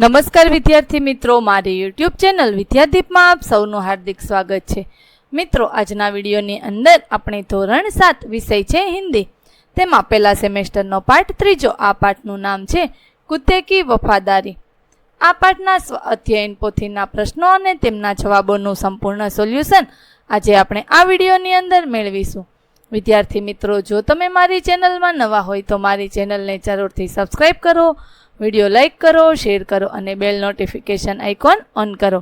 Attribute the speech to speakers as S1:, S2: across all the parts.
S1: નમસ્કાર વિદ્યાર્થી મિત્રો, મારી યુટ્યુબ ચેનલ વિદ્યાદીપમાં આપ સૌનું હાર્દિક સ્વાગત છે. મિત્રો, આજના વિડીયોની અંદર આપણે ધોરણ સાત વિષય છે હિન્દી. તેમાં પહેલા સેમેસ્ટરનો પાઠ, ત્રીજો આ પાઠનું નામ છે કુતેકી વફાદારી. આ પાઠના સ્વ અધ્યયન પોથીના પ્રશ્નો અને તેમના જવાબોનું સંપૂર્ણ સોલ્યુશન આજે આપણે આ વિડીયોની અંદર મેળવીશું. વિદ્યાર્થી મિત્રો, જો તમે મારી ચેનલમાં નવા હોય તો મારી ચેનલને જરૂરથી સબસ્ક્રાઈબ કરો વીડિયો લાઇક કરો, શેર કરો અને બેલ નોટિફિકેશન આઇકોન ઓન કરો.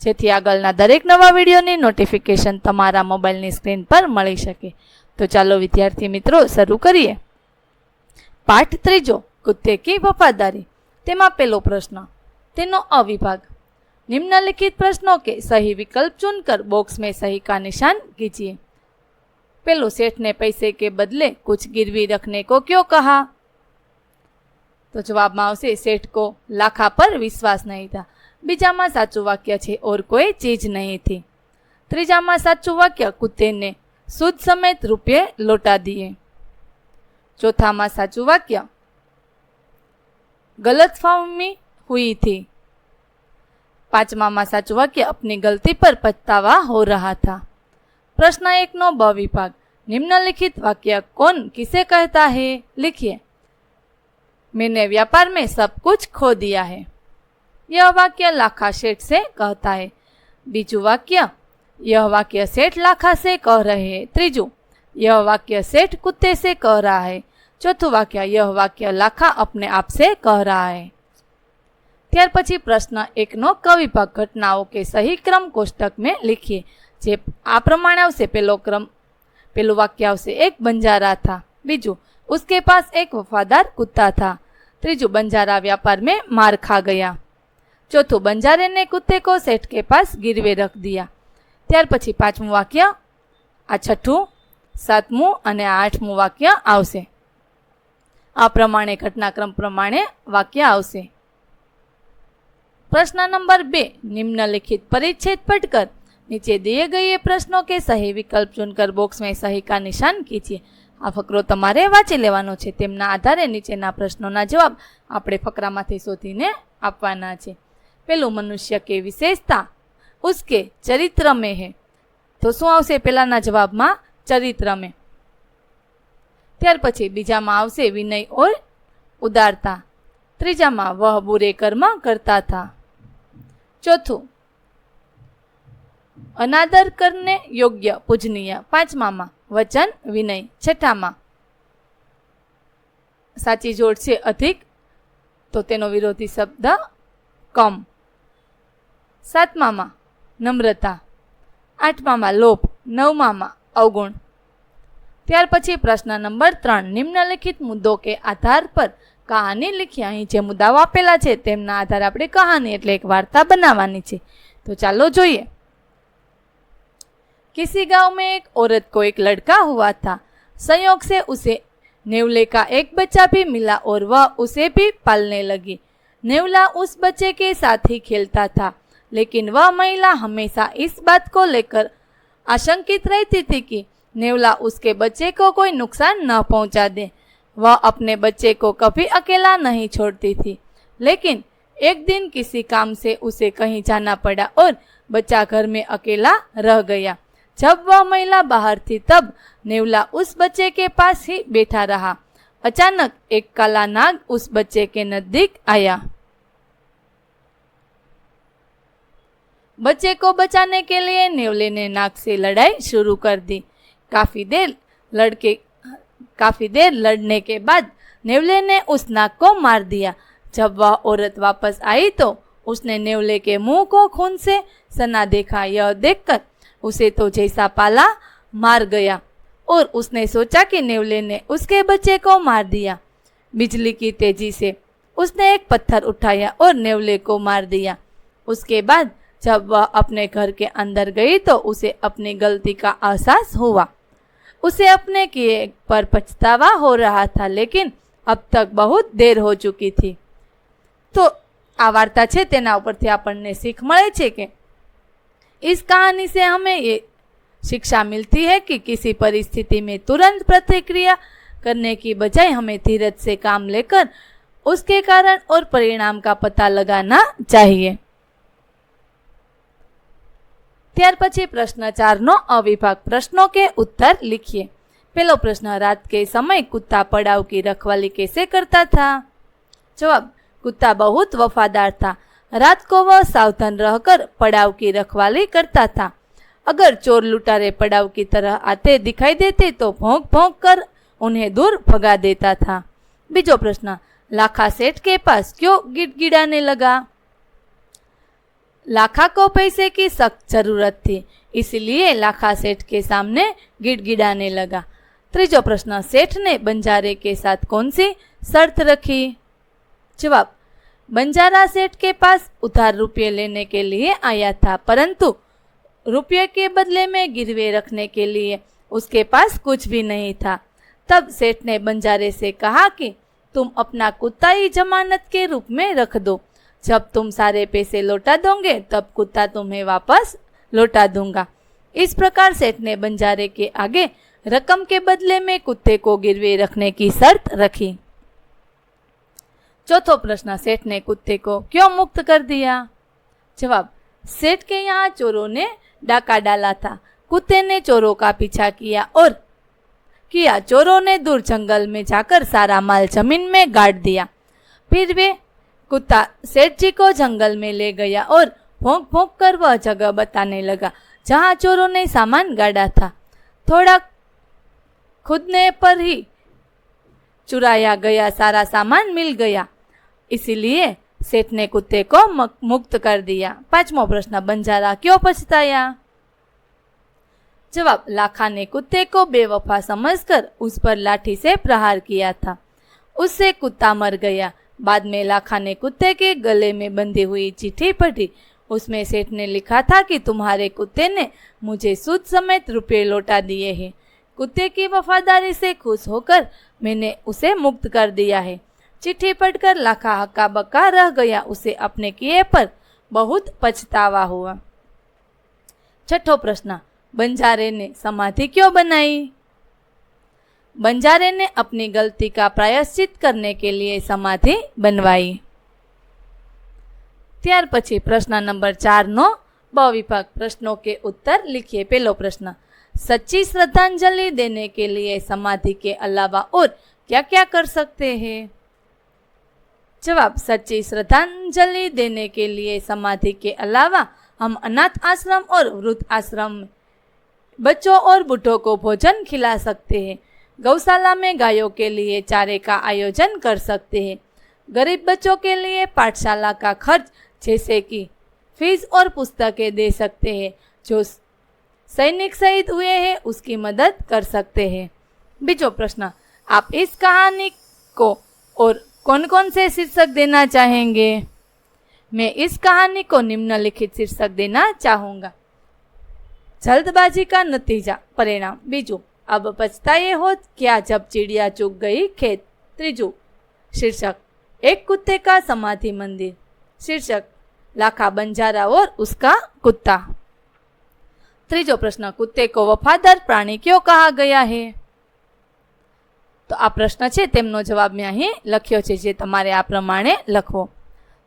S1: જેથી આગળના દરેક નવા વિડીયોની નોટિફિકેશન તમારા મોબાઈલની સ્ક્રીન પર મળી શકે. તો ચાલો વિદ્યાર્થી મિત્રો, શરૂ કરીએ. પાઠ ત્રીજો કુત્તે કી વફાદારી? તેમાં પેલો પ્રશ્ન, તેનો અવિભાગ. નિમ્નલિખિત પ્રશ્નો કે સહી વિકલ્પ ચૂન કર બોક્સ મેં સહી કા નિશાન કીજીએ પેલો શેઠને પૈસે કે બદલે કુછ ગીરવી રખને કો ક્યો કહા તો જવાબમાં આવશે, શેઠકો, લાખા પર વિશ્વાસ નહીં થા. બીજામાં સાચું વાક્ય છે, ઓર કોઈ ચીજ નહીં થી. ત્રીજામાં સાચું વાક્ય કૂતેને સુદ સમેત રૂપે લોટા દીએ. ચોથામાં સાચું વાક્ય, ગલત ફાહમી હુઈ થી. પાંચમામાં સાચું વાક્ય, અપની ગલતી પર પછતાવા હો રહ્યા થા. પ્રશ્ન એકનો બ વિભાગ, નિમ્નલિખિત વાક્ય કોણ કિસે કહેતા હે? લિખીએ. मैंने व्यापार में सब कुछ खो दिया है यह वाक्य लाखा सेठ से कहता है बीजू वाक्य यह वाक्य सेठ लाखा से कह रहे हैं त्रीजू यह वाक्य सेठ कुत्ते से कह रहा है चौथું વાક્ય यह वाक्य लाखा अपने आप से कह रहा है ત્યાર પછી પ્રશ્ન એકનો કવિભાગ ઘટનાઓ કે સહી ક્રમ કોષ્ટક મેં લીખીએ જે આ પ્રમાણે આવશે પેલો ક્રમ પેલું વાક્ય આવશે એક બંજારા था બીજું उसके पास एक वफादार कुत्ता था ત્રીજું बंजारा व्यापार में मार खा गया ચોથું बंजारे ने कुत्ते को सेठ के पास गिरवे रख दिया ત્યાર પછી પાંચમું વાક્ય આ છઠ્ઠું સાતમું અને આ આઠમું વાક્ય આવશે આ પ્રમાણે ઘટનાક્રમ પ્રમાણે વાક્ય આવશે प्रश्न नंबर बे निम्नलिखित परिच्छेद पढ़कर नीचे दिए गए प्रश्नों के सही विकल्प चुनकर बॉक्स में सही का निशान कीजिए આ ફકરો તમારે વાંચી લેવાનો છે. તેમના આધારે નીચેના પ્રશ્નોના જવાબ આપણે ફકરામાંથી શોધીને આપવાના છે. પેલું મનુષ્ય કે વિશેષતા? ઉસકે ચરિત્ર મેં હે. તો શું આવશે પહેલાના જવાબમાં? ચરિત્ર મેં ત્યાર પછી બીજામાં આવશે વિનય ઓર ઉદારતા. ત્રીજામાં વહ બુરે કર્મ કરતા હતા ચોથું, અનાદર કરને યોગ્ય પૂજનીય. પાંચમામાં વચન, વિનય. છઠ્ઠામાં, સાચી જોડ છે અધિક, તો તેનો વિરોધી શબ્દ કમ. સાતમામાં, નમ્રતા. આઠમામાં, લોભ. નવમામાં, અવગુણ. ત્યાર પછી પ્રશ્ન નંબર ત્રણ, નિમ્નલિખિત મુદ્દો કે આધાર પર કહાની લખી. અહીં જે મુદ્દાઓ આપેલા છે, તેમના આધારે આપણે કહાની એટલે એક વાર્તા બનાવવાની છે. તો ચાલો જોઈએ. किसी गाँव में एक औरत को एक लड़का हुआ था। संयोग से उसे नेवले का एक बच्चा भी मिला और वह उसे भी पालने लगी। नेवला उस बच्चे के साथ ही खेलता था, लेकिन वह महिला हमेशा इस बात को लेकर आशंकित रहती थी कि नेवला उसके बच्चे को कोई नुकसान न पहुँचा दे। वह अपने बच्चे को कभी अकेला नहीं छोड़ती थी, लेकिन एक दिन किसी काम से उसे कहीं जाना पड़ा और बच्चा घर में अकेला रह गया। जब वह महिला बाहर थी, तब नेवला उस बच्चे के पास ही बैठा रहा। अचानक एक काला नाग उस बच्चे के नज़दीक आया। बच्चे को बचाने के लिए नेवले ने नाग से लड़ाई शुरू कर दी। काफ़ी देर लड़के, काफ़ी देर लड़ने के बाद नेवले ने उस नाग को मार दिया। जब वह औरत वापस आई तो उसने नेवले के मुँह को खून से सना देखा। यह देखकर उसे तो जैसा पाला मार गया और उसने सोचा कि नेवले ने उसके बच्चे को मार दिया बिजली की तेजी से उसने एक पत्थर उठाया और नेवले को मार दिया उसके बाद जब वह अपने घर के अंदर गई तो उसे अपनी गलती का एहसास हुआ उसे अपने किए पर पछतावा हो रहा था लेकिन अब तक बहुत देर हो चुकी थी तो આ વાર્તા છે તેના ઉપરથી આપણને શીખ મળે છે કે इस कहानी से हमें ये शिक्षा मिलती है कि किसी परिस्थिति में तुरंत प्रतिक्रिया करने की बजाय हमें धीरज से काम लेकर उसके कारण और परिणाम का पता लगाना चाहिए ત્યાર પછી પ્રશ્ન ચારનો અવિભાગ પ્રશ્નો के उत्तर लिखिए पहलो प्रश्न रात के समय कुत्ता पड़ाव की रखवाली कैसे करता था जवाब कुत्ता बहुत वफादार था रात को वह सावधान रहकर पड़ाव की रखवाली करता था अगर चोर लुटारे पड़ाव की तरह आते दिखाई देते तो भोंक भोंक कर उन्हें दूर भगा देता था बीजो प्रश्न लाखा सेठ के पास क्यों गिड़गिड़ाने लगा लाखा को पैसे की सख्त ज़रूरत थी इसलिए लाखा सेठ के सामने गिड़गिड़ाने लगा त्रीजो प्रश्न सेठ ने बंजारे के साथ कौन सी शर्त रखी जवाब बंजारा सेठ के पास उधार रुपये लेने के लिए आया था, परंतु रुपये के बदले में गिरवे रखने के लिए उसके पास कुछ भी नहीं था। तब सेठ ने बंजारे से कहा कि तुम अपना कुत्ता ही जमानत के रूप में रख दो। जब तुम सारे पैसे लौटा दोगे, तब कुत्ता तुम्हें वापस लौटा दूँगा। इस प्रकार सेठ ने बंजारे के आगे रकम के बदले में कुत्ते को गिरवे रखने की शर्त रखी। चौथो प्रश्न, सेठ ने कुत्ते को क्यों मुक्त कर दिया? जवाब, सेठ के यहाँ चोरों ने डाका डाला था। कुत्ते ने चोरों का पीछा किया और किया। चोरों ने दूर जंगल में जाकर सारा माल ज़मीन में गाड़ दिया। फिर वे कुत्ता सेठ जी को जंगल में ले गया और भोंक भोंक कर वह जगह बताने लगा, जहाँ चोरों ने सामान गाड़ा था। थोड़ा खुदने पर ही चुराया गया सारा सामान मिल गया। इसीलिए सेठ ने कुत्ते को मुक्त कर दिया। पांचमो प्रश्न बंजारा क्यों पछताया? जवाब लाखा ने कुत्ते को बेवफा समझकर उस पर लाठी से प्रहार किया था। उससे कुत्ता मर गया। बाद में लाखा ने कुत्ते के गले में बंधी हुई चिट्ठी पढ़ी। उसमें सेठ ने लिखा था कि तुम्हारे कुत्ते ने मुझे सूद समेत रुपये लौटा दिए हैं। कुत्ते की वफादारी से खुश होकर मैंने उसे मुक्त कर दिया है। चिट्ठी पढ़कर लाखा हक्का बक्का रह गया उसे अपने किए पर बहुत पछतावा हुआ छठो प्रश्न बंजारे ने समाधि क्यों बनाई बंजारे ने अपनी गलती का प्रायश्चित करने के लिए समाधि बनवाई ત્યાર પછી પ્રશ્ન નંબર ચારનો બ विभाग प्रश्नों के उत्तर लिखिए पहलो प्रश्न सच्ची श्रद्धांजलि देने के लिए समाधि के अलावा और क्या क्या कर सकते हैं जवाब, सच्ची श्रद्धांजलि देने के लिए समाधि के अलावा हम अनाथ आश्रम और वृद्ध आश्रम बच्चों और बूढ़ों को भोजन खिला सकते हैं। गौशाला में गायों के लिए चारे का आयोजन कर सकते हैं। गरीब बच्चों के लिए पाठशाला का खर्च जैसे कि फ़ीस और पुस्तकें दे सकते हैं। जो सैनिक शहीद हुए हैं, उसकी मदद कर सकते हैं। बीजो प्रश्न, आप इस कहानी को और कौन कौन से शीर्षक देना चाहेंगे मैं इस कहानी को निम्नलिखित शीर्षक देना चाहूँगा जल्दबाजी का नतीजा परिणाम बीजू अब पछताए हो क्या जब चिड़िया चुग गई खेत त्रीजू शीर्षक एक कुत्ते का समाधि मंदिर शीर्षक लाखा बंजारा और उसका कुत्ता ત્રીજો પ્રશ્ન કુત્તે કો વફાદાર પ્રાણી કયો કહા ગયા હે તો આ પ્રશ્ન છે તેમનો જવાબ મેં અહીં લખ્યો છે જે તમારે આ પ્રમાણે લખવો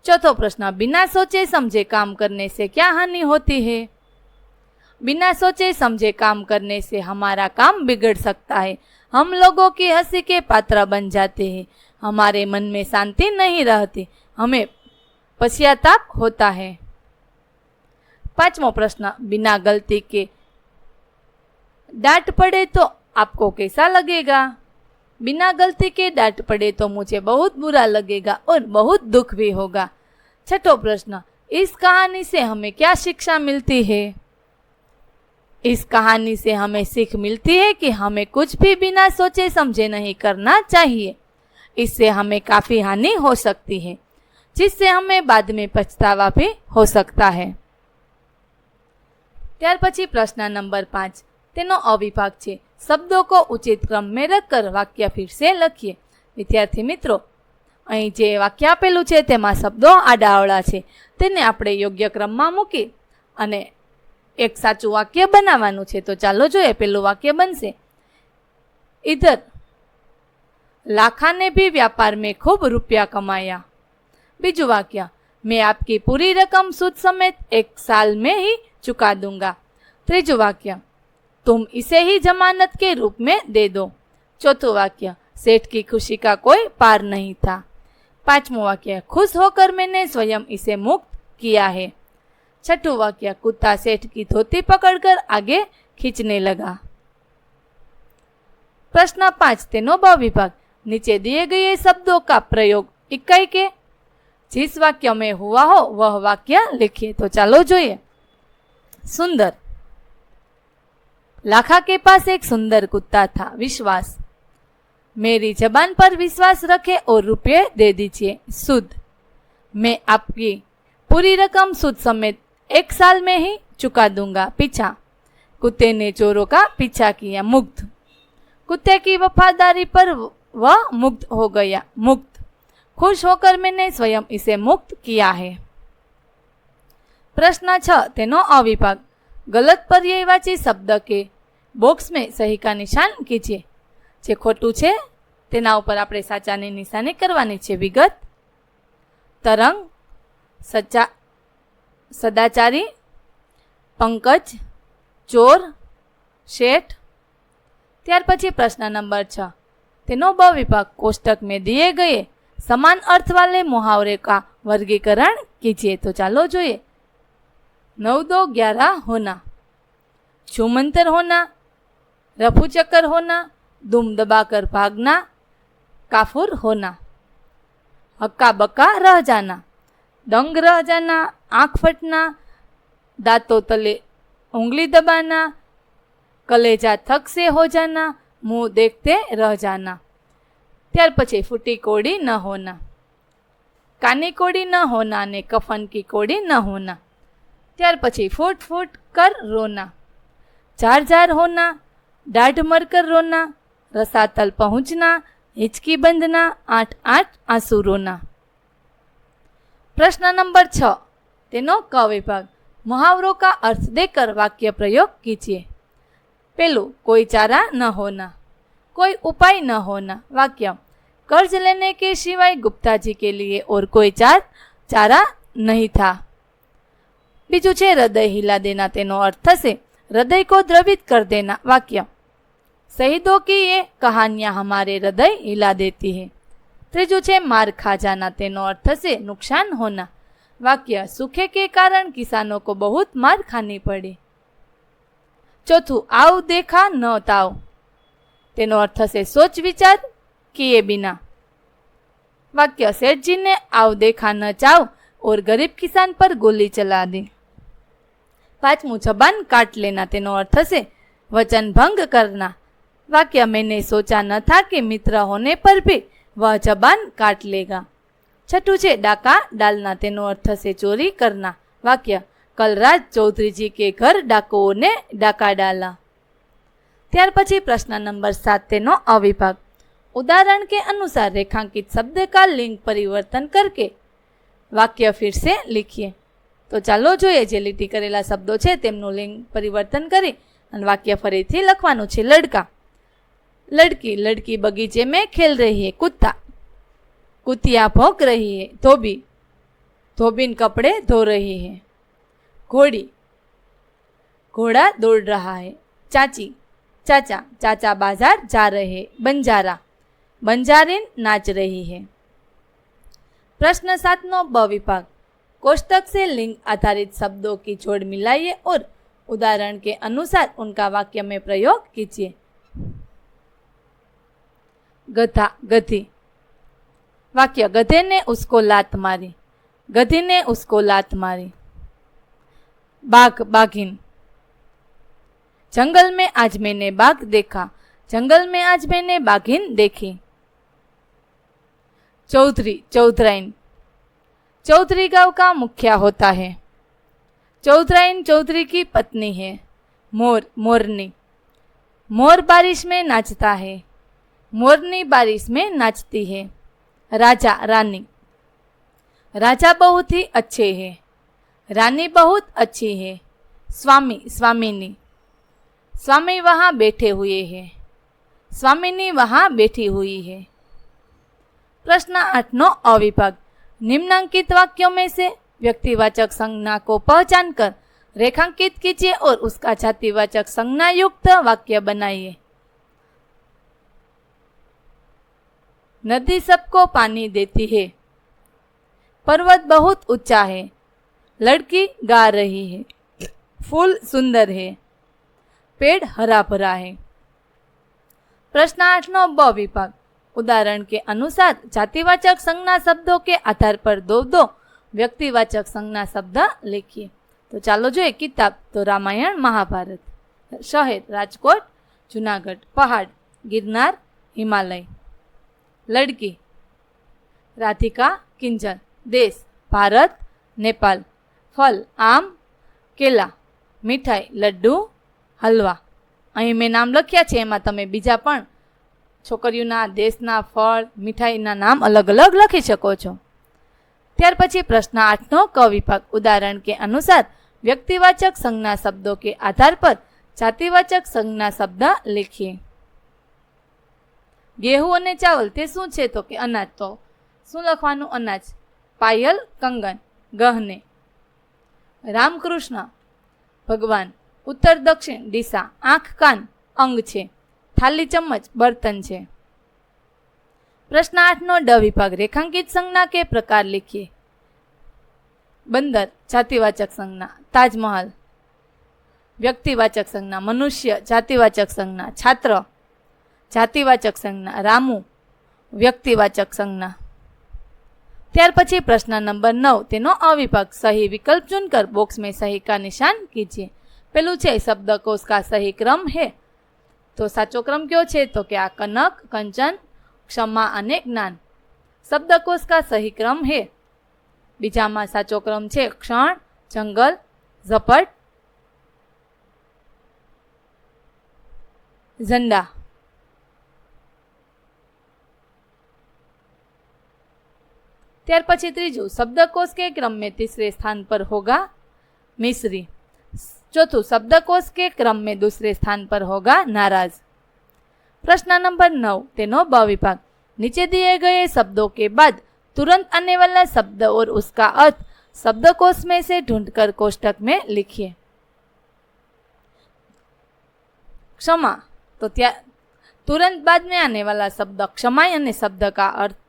S1: ચોથો પ્રશ્ન બિના સોચે સમજે કામ કરને સે ક્યા હાનિ હોતી હૈ बिना सोचे समझे काम करने से हमारा काम बिगड़ सकता है हम लोगों की हंसी के पात्र बन जाते हैं हमारे मन में शांति नहीं रहती हमें पश्चाताप होता है पांचवा प्रश्न बिना गलती के डांट पड़े तो आपको कैसा लगेगा बिना गलती के डांट पड़े तो मुझे बहुत बुरा लगेगा और बहुत दुख भी होगा छठो प्रश्न इस कहानी से हमें क्या शिक्षा मिलती है इस कहानी से हमें सीख मिलती है कि हमें कुछ भी बिना सोचे समझे नहीं करना चाहिए इससे हमें काफ़ी हानि हो सकती है जिससे हमें बाद में पछतावा भी हो सकता है ત્યાર પછી પ્રશ્ન નંબર પાંચ તેનો અવિભાગ છે. શબ્દો કો ઉચિત ક્રમ મેં રખકર વાક્ય ફિર સે લખીએ. વિદ્યાર્થી મિત્રો, અહીં જે વાક્ય આપેલું છે તેમાં શબ્દો આડાઅવળા છે. તેને આપણે યોગ્ય ક્રમમાં મૂકી અને એક સાચું વાક્ય બનાવવાનું છે. તો ચાલો જોઈએ, પેલું વાક્ય બનશે. ઇધર લાખાને ભી વ્યાપાર મેં ખૂબ રૂપિયા કમાયા. બીજું વાક્ય, મેં આપકી પૂરી રકમ સુદ સમેત એક સાલ મેં હી ચુકા દુંગા. ત્રીજું વાક્ય तुम इसे ही जमानत के रूप में दे दो चौथो वाक्य सेठ की खुशी का कोई पार नहीं था पांचवो वाक्य खुश होकर मैंने स्वयं इसे मुक्त किया है छठो वाक्य कुत्ता सेठ की धोती पकड़कर आगे खींचने लगा प्रश्न पांच तेनो ब विभाग नीचे दिए गए शब्दों का प्रयोग इकाई के जिस वाक्य में हुआ हो वह वाक्य लिखिए तो चलो જોઈએ सुंदर लाखा के पास एक सुंदर कुत्ता था, विश्वास। मेरी जबान पर विश्वास रखे और रुपये दे दीजिए सुद मैं आपकी पूरी रकम सुद समेत एक साल में ही चुका दूँगा, पीछा। कुत्ते ने चोरों का पीछा किया मुक्त कुत्ते की वफादारी पर वह मुक्त हो गया मुक्त खुश होकर मैंने स्वयं इसे मुक्त किया है। प्रश्न छ, तेनो अविभाग। गलत पर्यायवाची शब्द के બોક્સ મેં સહી કા નિશાન કીજીએ. જે ખોટું છે, તેના ઉપર આપણે સાચાની નિશાની કરવાની છે. વિગત, તરંગ સચ્ચા સદાચારી, પંકજ, ચોર, શેઠ. ત્યાર પછી પ્રશ્ન નંબર છ. તેનો બ વિભાગ કોષ્ટક મેં દિયે ગયે. સમાન અર્થવાલે મુહાવરે કા વર્ગીકરણ કીજીએ. તો ચાલો જોઈએ. નવ દો ગ્યારા હોના. છુમંતર હોના. रफू चक्कर होना दुम दबाकर भागना काफुर होना हक्का बक्का रह जाना दंग रह जाना आँख फटना दांतों तले उंगली दबाना कलेजा थक से हो जाना मुंह देखते रह जाना ત્યાર પછી ફૂટી કોડી ન હોના કાની કોડી ન હોના ને કફન की કોડી ન હોના ત્યાર પછી ફૂટ ફૂટ કર રોના जार जार होना डाढ़ मरकर रोना रसातल पहुँचना हिचकी बंधना आठ आठ आँसू रोना प्रश्न नंबर छ तेनो क विभाग मुहावरों का अर्थ देकर वाक्य प्रयोग कीजिए पेलू कोई चारा न होना कोई उपाय न होना वाक्य कर्ज लेने के सिवाय गुप्ता जी के लिए और कोई चार चारा नहीं था बीजू छे हृदय हिला देना तेनो अर्थ थશે हृदय को द्रवित कर देना वाक्य शहीदों की ये कहानियां हमारे हृदय हिला देती है ત્રીજું છે માર ખા જાના તેનો અર્થ છે નુકસાન હોના વાક્ય सूखे के कारण किसानों को बहुत मार खानी पड़ी ચોથું આવ દેખા ન તાવ તેનો અર્થ છે સોચ વિચાર किए बिना वाक्य सेठ जी ने आव देखा न चाव और गरीब किसान पर गोली चला दी पांचमू जबान काट लेना तेनो अर्थ से वचन भंग करना वाक्य मैंने सोचा न था कि मित्र होने पर भी वह जबान काट लेगा छठू छे डाका डालना तेनो अर्थ से चोरी करना वाक्य कल रात चौधरी जी के घर डाकुओं ने डाका डाला ત્યાર પછી પ્રશ્ન નંબર સાત તેનો અવિભાગ उदाहरण के अनुसार रेखांकित शब्द का लिंग परिवर्तन करके વાક્ય फिर से लिखिए તો ચાલો જોઈએ જે લીટી કરેલા શબ્દો છે તેમનું લિંગ પરિવર્તન કરી અને વાક્ય ફરીથી લખવાનું છે લડકા लड़की लड़की बगीचे में खेल रही है, कुत्ता। कुतिया भौंक रही है, धोबी। धोबिन कपड़े धो रही है। घोड़ी। घोड़ा दौड़ रहा है। चाची। चाचा चाचा बाज़ार जा रहे, बंजारा। बंजारिन नाच रही है। प्रश्न सात नो ब विभाग। कोष्टक से लिंग आधारित शब्दों की जोड़ मिलाइए और उदाहरण के अनुसार उनका वाक्य में प्रयोग कीजिए। गधा, गधी। वाक्य, गधे ने उसको लात मारी। गधी ने उसको लात मारी। बाघ, बाघिन। जंगल में आज मैंने बाघ देखा। जंगल में आज मैंने बाघिन देखी। चौधरी, चौधराइन। चौधरी गाँव का मुखिया होता है। चौधराइन चौधरी की पत्नी है। मोर, मोरनी। मोर बारिश में नाचता है। मोरनी बारिश में नाचती है। राजा, रानी। राजा बहुत ही अच्छे हैं। रानी बहुत अच्छी है। स्वामी, स्वामिनी। स्वामी वहाँ बैठे हुए हैं। स्वामिनी वहाँ बैठी हुई है। प्रश्न आठ, नौ अविभाग। निम्नांकित वाक्यों में से व्यक्तिवाचक संज्ञा को पहचान कर रेखांकित कीजिए और उसका जातिवाचक संज्ञा युक्त वाक्य बनाइए। नदी सबको पानी देती है पर्वत बहुत ऊंचा है लड़की गा रही है फूल सुंदर है पेड़ हरा भरा है प्रश्न आठ नौ ब विभाग उदाहरण के अनुसार जातिवाचक संज्ञा शब्दों के आधार पर दो दो व्यक्तिवाचक संज्ञा शब्द लिखिए तो ચાલો જોઈએ કિતાબ તો રામાયણ મહાભારત શહેર રાજકોટ જુનાગઢ પહાડ ગિરનાર હિમાલય લડકી. રાધિકા, કિંજલ. દેશ, ભારત, નેપાલ. ફલ, આમ, કેલા, મીઠાઈ, લડ્ડુ, હલવા. અહીં મેં નામ લખ્યા છે, એમાં તમે બીજા પણ છોકરીઓના દેશના ફળ, મીઠાઈના નામ અલગ અલગ લખી શકો છો. ત્યાર પછી પ્રશ્ન આઠનો, ક વિભાગ. ઉદાહરણ કે અનુસાર, વ્યક્તિવાચક સંજ્ઞા શબ્દો કે આધાર પર જાતિવાચક સંજ્ઞા શબ્દ લખીએ. ગેહું અને ચાવલ તે શું છે તો કે અનાજ તો શું લખવાનું અનાજ પાયલ કંગન ગહને રામકૃષ્ણ ભગવાન ઉત્તર દક્ષિણ દિશા આંખ કાન અંગ છે થાલી ચમચ બર્તન છે પ્રશ્ન આઠનો ડ વિભાગ, રેખાંકિત સંજ્ઞા કે પ્રકાર લખીએ? બંદર, જાતિવાચક સંજ્ઞા, તાજમહલ. વ્યક્તિવાચક સંજ્ઞા, મનુષ્ય, જાતિવાચક સંજ્ઞા, છાત્ર. જાતિવાચક સંજ્ઞા, રામુ, વ્યક્તિવાચક સંજ્ઞા. ત્યાર પછી પ્રશ્ન નંબર નવ, તેનો અવિભાગ સહી વિકલ્પ ચુનકર બોક્સ મેં સહી કા નિશાન કીજીએ. પેલું છે શબ્દકોશ કા સહી ક્રમ હે. તો સાચો ક્રમ કયો છે? તો કે આ કનક, કંચન, ક્ષમા અને જ્ઞાન. શબ્દકોશ કા સહી ક્રમ હે. બીજામાં સાચો ક્રમ છે, ક્ષણ, જંગલ, ઝપટ, ઝંડા. ત્યાર પછી ત્રીજું शब्दकोश के क्रम में तीसरे स्थान पर होगा मिश्री चौथું शब्दकोश के क्रम में दूसरे स्थान पर होगा नाराज प्रश्न नंबर नौ तेनो ब विभाग नीचे दिए गए शब्दों के बाद तुरंत आने वाला शब्द और उसका अर्थ शब्दकोश में से ढूंढकर कोष्टक में लिखिए क्षमा तो त्या तुरंत बाद में आने वाला शब्द क्षमा यानी शब्द का अर्थ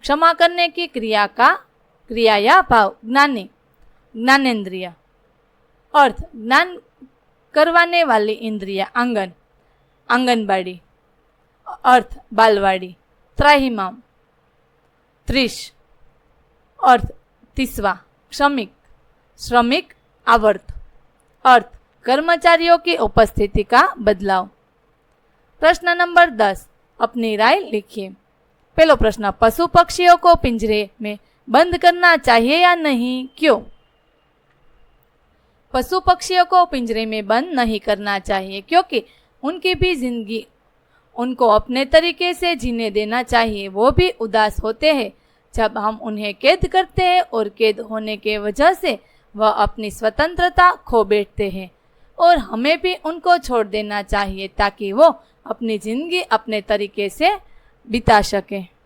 S1: क्षमा करने की क्रिया का क्रिया या भाव, ज्ञानी, ज्ञानेन्द्रिय। अर्थ, ज्ञान करवाने वाली इंद्रिय, आँगन, आंगनबाड़ी। अर्थ, बालवाड़ी त्राहिमाम त्रिश। अर्थ, तीसवा, श्रमिक श्रमिक आवर्त। अर्थ, कर्मचारियों की उपस्थिति का बदलाव। प्रश्न नंबर दस, अपनी राय लिखिए। पहलो प्रश्न पशु पक्षियों को पिंजरे में बंद करना चाहिए या नहीं क्यों पशु पक्षियों को पिंजरे में बंद नहीं करना चाहिए क्योंकि उनकी भी ज़िंदगी उनको अपने तरीके से जीने देना चाहिए वो भी उदास होते हैं जब हम उन्हें कैद करते हैं और कैद होने के वजह से वह अपनी स्वतंत्रता खो बैठते हैं और हमें भी उनको छोड़ देना चाहिए ताकि वो अपनी ज़िंदगी अपने तरीके से बिता सके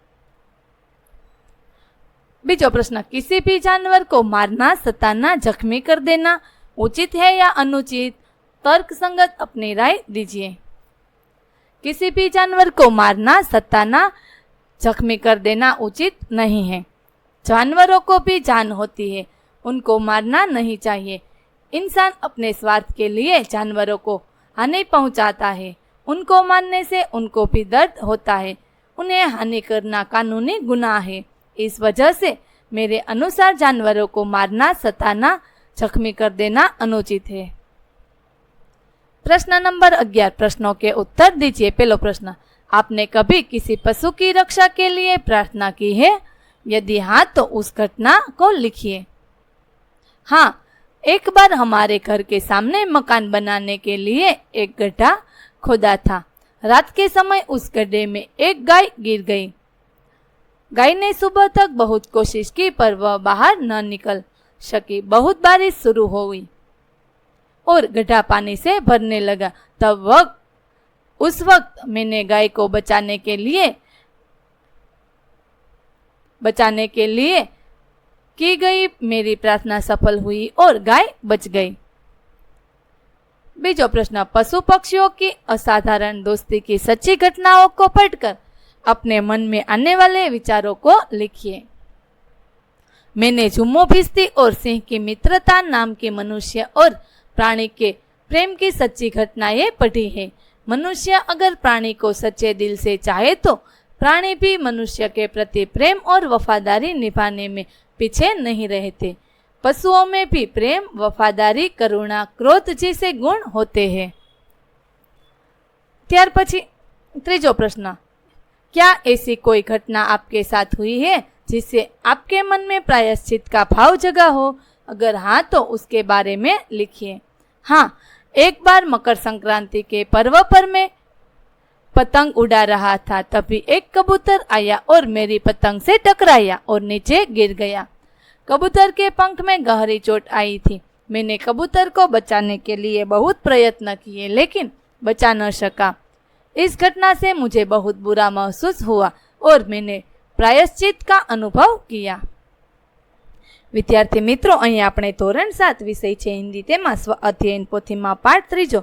S1: बीजो प्रश्न, किसी भी जानवर को मारना, सताना, जख्मी कर देना उचित है या अनुचित? तर्क संगत अपनी राय दीजिए। किसी भी जानवर को मारना, सताना, जख्मी कर देना उचित नहीं है। जानवरों को भी जान होती है, उनको मारना नहीं चाहिए। इंसान अपने स्वार्थ के लिए जानवरों को हानि पहुंचाता है, उनको मारने से उनको भी दर्द होता है। उन्हें हानि करना कानूनी गुनाह है। इस वजह से मेरे अनुसार जानवरों को मारना, सताना, जख्मी कर देना अनुचित है। प्रश्न नंबर अग्यारह प्रश्नों के उत्तर दीजिए। पहलो प्रश्न, आपने कभी किसी पशु की रक्षा के लिए प्रार्थना की है? यदि हाँ तो उस घटना को लिखिए। हाँ एक बार हमारे घर के सामने मकान बनाने के लिए एक गड्ढा खोदा था। रात के समय उस गड्ढे में एक गाय गिर गई। गाय ने सुबह तक बहुत कोशिश की, पर वह बाहर न निकल सकी। बहुत बारिश शुरू हो गई और गड्ढा पानी से भरने लगा। तब वक्त, उस वक्त मैंने गाय को बचाने के लिए, बचाने के लिए की गई। मेरी प्रार्थना सफल हुई और गाय बच गई। बीजो प्रश्न पशु पक्षियों की असाधारण दोस्ती की सच्ची घटनाओं को पढ़कर अपने मन में आने वाले विचारों को लिखिए मैंने जुम्मो भिस्ती और सिंह की मित्रता नाम के मनुष्य और प्राणी के प्रेम की सच्ची घटनाएँ पढ़ी है मनुष्य अगर प्राणी को सच्चे दिल से चाहे तो प्राणी भी मनुष्य के प्रति प्रेम और वफादारी निभाने में पीछे नहीं रहते पशुओं में भी प्रेम वफादारी करुणा क्रोध जैसे गुण होते हैं ત્યાર પછી ત્રીજો પ્રશ્ન क्या ऐसी कोई घटना आपके साथ हुई है जिससे आपके मन में प्रायश्चित का भाव जगा हो अगर हाँ तो उसके बारे में लिखिए हाँ एक बार मकर संक्रांति के पर्व पर मैं पतंग उड़ा रहा था तभी एक कबूतर आया और मेरी पतंग से टकराया और नीचे गिर गया कबूतर के पंख में गहरी चोट आई थी मैंने कबूतर को बचाने के लिए बहुत प्रयत्न किए लेकिन बचा न सका इस घटना से मुझे बहुत बुरा महसूस हुआ और मैंने प्रायश्चित का અનુભવ કિયા વિદ્યાર્થી મિત્રો અહીં આપણે ધોરણ સાત વિષય છે હિન્દી તેમાં સ્વ અધ્યયન પોથીમાં પાઠ ત્રીજો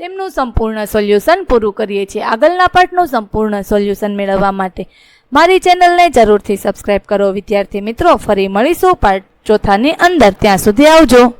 S1: તેમનું સંપૂર્ણ સોલ્યુશન પૂરું કરીએ છીએ આગળના પાઠનું સંપૂર્ણ સોલ્યુશન મેળવવા માટે મારી ચેનલને જરૂરથી સબસ્ક્રાઈબ કરો. વિદ્યાર્થી મિત્રો, ફરી મળીશું. પાર્ટ ચોથાની અંદર. ત્યાં સુધી આવજો.